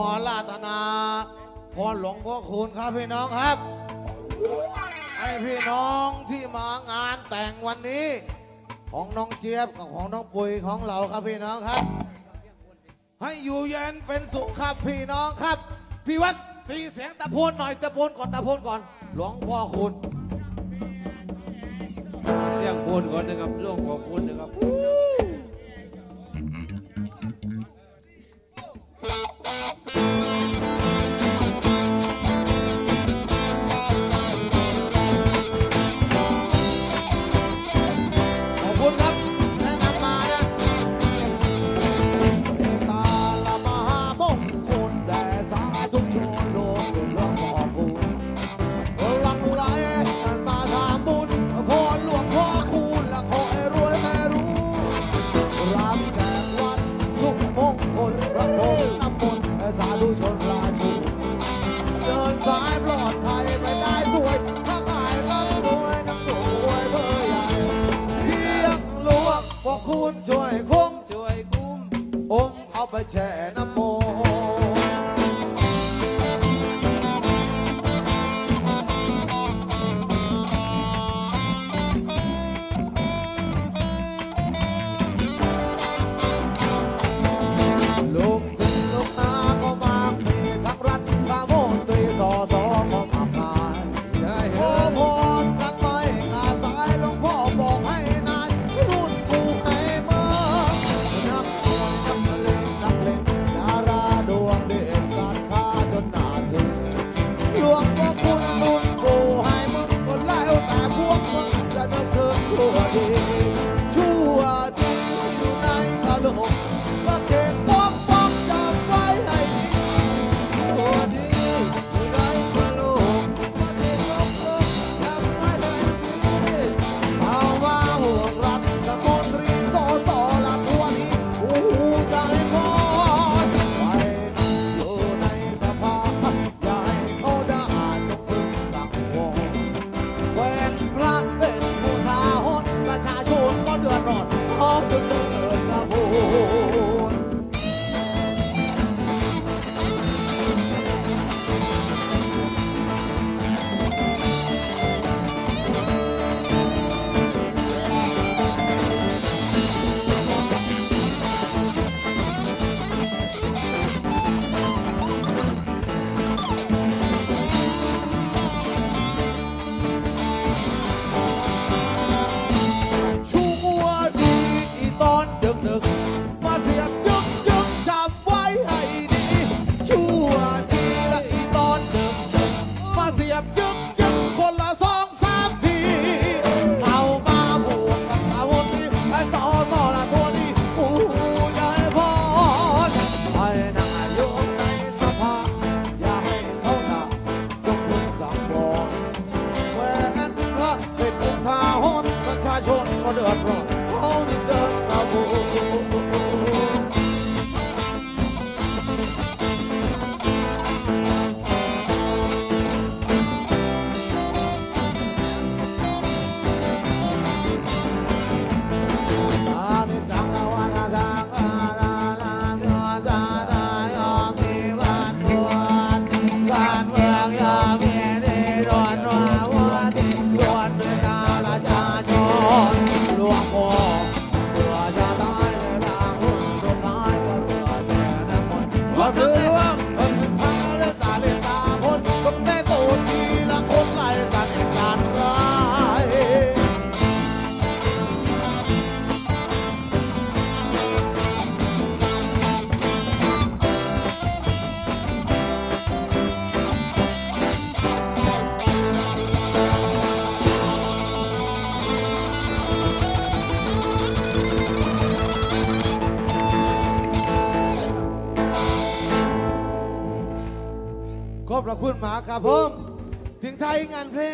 ขอลาตนาพอหลวงพ่อคูณครับพี่น้องครับให้พี่น้องที่มางานแต่งวันนี้ ของน้องเจี๊ยบกับของน้องปุ๋ยของเราครับพี่น้องครับ ให้อยู่เย็นเป็นสุขครับพี่น้องครับ พี่วัดตีเสียงตะโพนหน่อยตะโพนก่อนตะโพนก่อน หลวงพ่อคุณเสียงโพนก่อนนะครับหลวงพ่อคุณนะครับ ผู้ชนราชูเดินสายปลอดภัยไปได้สวยถ้าขายร่ำรวยน้ำตัวรวยเบอร์ใหญ่เพียงหลวงพอคุณช่วยคุ้มช่วยคุ้มองเอาไปแช่ as the awesome. ขอบพระคุณหมากครับผม ถึงไทยงานเพลง